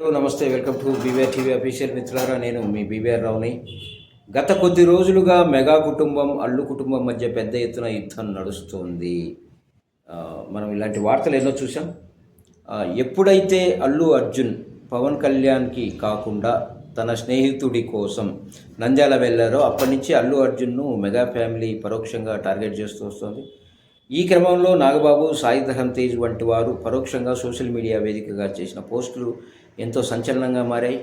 Hello నమస్తే welcome to BVR TV official మిత్రులారా నేను మీ బీవీఆర్ రావుని గత కొద్ది రోజులుగా మెగా కుటుంబం అల్లు కుటుంబం మధ్య పెద్ద ఎత్తున యుద్ధం నడుస్తుంది. మనం ఇలాంటి వార్తలు ఎన్నో చూసాం ఎప్పుడైతే అల్లు అర్జున్ పవన్ కళ్యాణ్కి కాకుండా తన స్నేహితుడి కోసం నంద్యాల వెళ్ళారో అప్పటి నుంచి అల్లు అర్జున్ను మెగా ఫ్యామిలీ పరోక్షంగా టార్గెట్ చేస్తూ వస్తుంది. ఈ క్రమంలో నాగబాబు సాయి ధరం తేజ్ వంటి వారు పరోక్షంగా సోషల్ మీడియా వేదికగా చేసిన పోస్టులు ఎంతో సంచలనంగా మారాయి.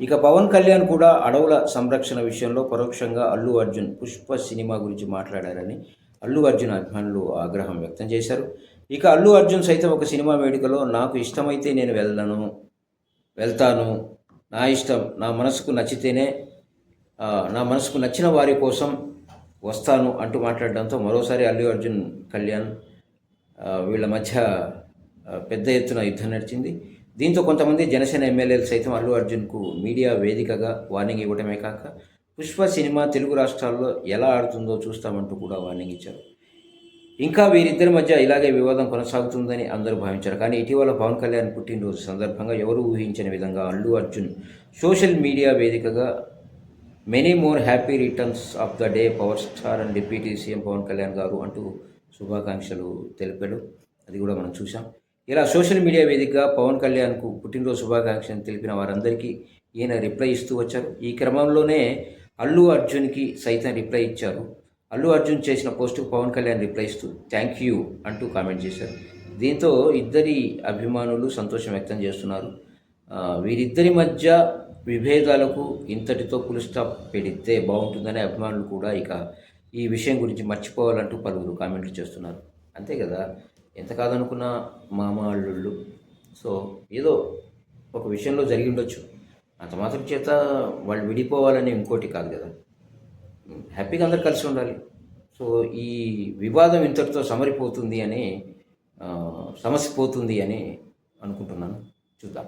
ఇక పవన్ కళ్యాణ్ కూడా అడవుల సంరక్షణ విషయంలో పరోక్షంగా అల్లు అర్జున్ పుష్ప సినిమా గురించి మాట్లాడారని అల్లు అర్జున్ అభిమానులు ఆగ్రహం వ్యక్తం చేశారు. ఇక అల్లు అర్జున్ సైతం ఒక సినిమా వేడుకలో నాకు ఇష్టమైతే నేను వెళ్ళను వెళ్తాను. నా ఇష్టం నా మనసుకు నచ్చితేనే నా మనసుకు నచ్చిన వారి కోసం వస్తాను అంటూ మాట్లాడడంతో మరోసారి అల్లు అర్జున్ కళ్యాణ్ వీళ్ళ మధ్య పెద్ద ఎత్తున యుద్ధం నడిచింది. దీంతో కొంతమంది జనసేన ఎమ్మెల్యేలు సైతం అల్లు అర్జున్కు మీడియా వేదికగా వార్నింగ్ ఇవ్వడమే కాక పుష్ప సినిమా తెలుగు రాష్ట్రాల్లో ఎలా ఆడుతుందో చూస్తామంటూ కూడా వార్నింగ్ ఇచ్చారు. ఇంకా వీరిద్దరి మధ్య ఇలాగే వివాదం కొనసాగుతుందని అందరూ భావించారు. కానీ ఇటీవల పవన్ కళ్యాణ్ పుట్టినరోజు సందర్భంగా ఎవరు ఊహించిన విధంగా అల్లు అర్జున్ సోషల్ మీడియా వేదికగా many more happy returns of the day power star and deputy CM Pawan Kalyan గారు అంటూ శుభాకాంక్షలు తెలిపాడు. అది కూడా మనం చూసాం ఇలా సోషల్ మీడియా వేదికగా పవన్ కళ్యాణ్కు పుట్టినరోజు శుభాకాంక్షలు తెలిపిన వారందరికీ ఈయన రిప్లై ఇస్తూ వచ్చారు. ఈ క్రమంలోనే అల్లు అర్జున్కి సైతం రిప్లై ఇచ్చారు. అల్లు అర్జున్ చేసిన పోస్టుకు పవన్ కళ్యాణ్ రిప్లై ఇస్తూ థ్యాంక్ యూ అంటూ కామెంట్ చేశారు. దీంతో ఇద్దరి అభిమానులు సంతోషం వ్యక్తం చేస్తున్నారు. వీరిద్దరి మధ్య విభేదాలకు ఇంతటితో పులి పెడితే బాగుంటుందనే అభిమానులు కూడా ఇక ఈ విషయం గురించి మర్చిపోవాలంటూ పలువురు కామెంట్లు చేస్తున్నారు. అంతే కదా? ఎంత కాదనుకున్నా మామ అల్లుళ్ళు. సో ఏదో ఒక విషయంలో జరిగి ఉండొచ్చు. అంత మాత్రం చేత వాళ్ళు విడిపోవాలని ఇంకోటి కాదు కదా. హ్యాపీగా అందరు కలిసి ఉండాలి. సో ఈ వివాదం ఇంతటితో సమరిపోతుంది అని సమస్య పోతుంది అని అనుకుంటున్నాను. చూద్దాం.